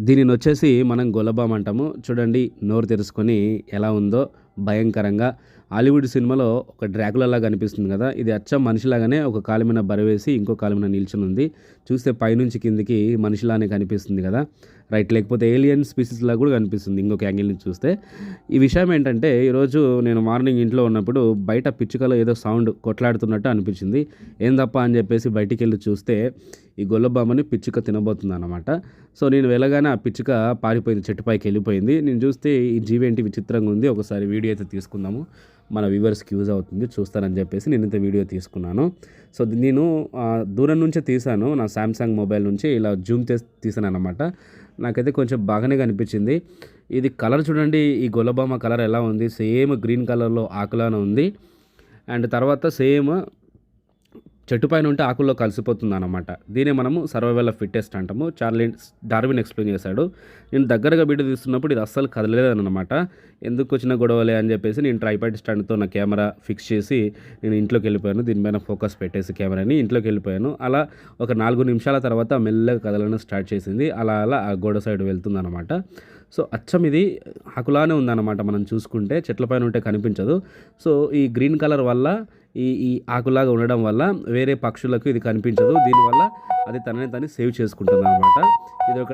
దీనిని వచ్చేసి మనం గొల్లబామ్ అంటాము. చూడండి నోరు తెరుచుకొని ఎలా ఉందో భయంకరంగా. హాలీవుడ్ సినిమాలో ఒక డ్రాకులలా కనిపిస్తుంది కదా ఇది అచ్చం మనిషిలాగానే ఒక కాలు బరవేసి ఇంకో కాలు నిల్చుని ఉంది చూస్తే పైనుంచి కిందికి మనిషిలానే కనిపిస్తుంది కదా. రైట్ లేకపోతే ఏలియన్ స్పీసీస్లా కూడా కనిపిస్తుంది ఇంకొక యాంగిల్ నుంచి చూస్తే. ఈ విషయం ఏంటంటే ఈరోజు నేను మార్నింగ్ ఇంట్లో ఉన్నప్పుడు బయట పిచ్చుకలో ఏదో సౌండ్ కొట్లాడుతున్నట్టు అనిపించింది. ఏం తప్ప అని చెప్పేసి బయటికి వెళ్ళి చూస్తే ఈ గొల్లబామని పిచ్చుక తినబోతుంది అనమాట సో నేను వెళ్ళగానే ఆ పిచ్చుక పారిపోయింది చెట్టు పైకి వెళ్ళిపోయింది. నేను చూస్తే ఈ జీవి ఏంటి విచిత్రంగా ఉంది ఒకసారి వీడియో అయితే తీసుకుందాము. మన వ్యూవర్స్కి యూజ్ అవుతుంది చూస్తారని చెప్పేసి నేను ఇంత వీడియో తీసుకున్నాను. సో నేను దూరం నుంచే తీసాను నా శాంసంగ్ మొబైల్ నుంచి ఇలా జూమ్ చేసి తీసాను అనమాట నాకైతే కొంచెం బాగానే కనిపించింది. ఇది కలర్ చూడండి ఈ గొల్లబామ కలర్ ఎలా ఉంది? సేమ్ గ్రీన్ కలర్లో ఆకులానే ఉంది. అండ్ తర్వాత సేమ్ చెట్టు పైన ఉంటే ఆకుల్లో కలిసిపోతుంది అనమాట దీనే మనము సర్వైవల్ ఆఫ్ ఫిట్టెస్ట్ అంటాము. చార్లీ డార్విన్ ఎక్స్ప్లెయిన్ చేశాడు. నేను దగ్గరగా వీడియో తీస్తున్నప్పుడు ఇది అస్సలు కదలేదన్నమాట ఎందుకు వచ్చిన గొడవలే అని చెప్పేసి నేను ట్రైపాడ్ స్టాండ్తో నా కెమెరా ఫిక్స్ చేసి నేను ఇంట్లోకి వెళ్ళిపోయాను. దీనిపైన ఫోకస్ పెట్టేసి కెమెరాని ఇంట్లోకి వెళ్ళిపోయాను. అలా ఒక నాలుగు నిమిషాల తర్వాత మెల్లగా కదలడం స్టార్ట్ చేసింది. అలా అలా ఆ గోడ సైడ్ వెళ్తుందన్నమాట. సో అచ్చం ఇది ఆకులానే ఉందన్నమాట మనం చూసుకుంటే. చెట్ల పైన ఉంటే కనిపించదు. సో ఈ గ్రీన్ కలర్ వల్ల ఈ ఈ ఆకులాగా ఉండడం వల్ల వేరే పక్షులకు ఇది కనిపించదు. దీనివల్ల అది తనని తను సేవ్ చేసుకుంటుంది అనమాట ఇది ఒక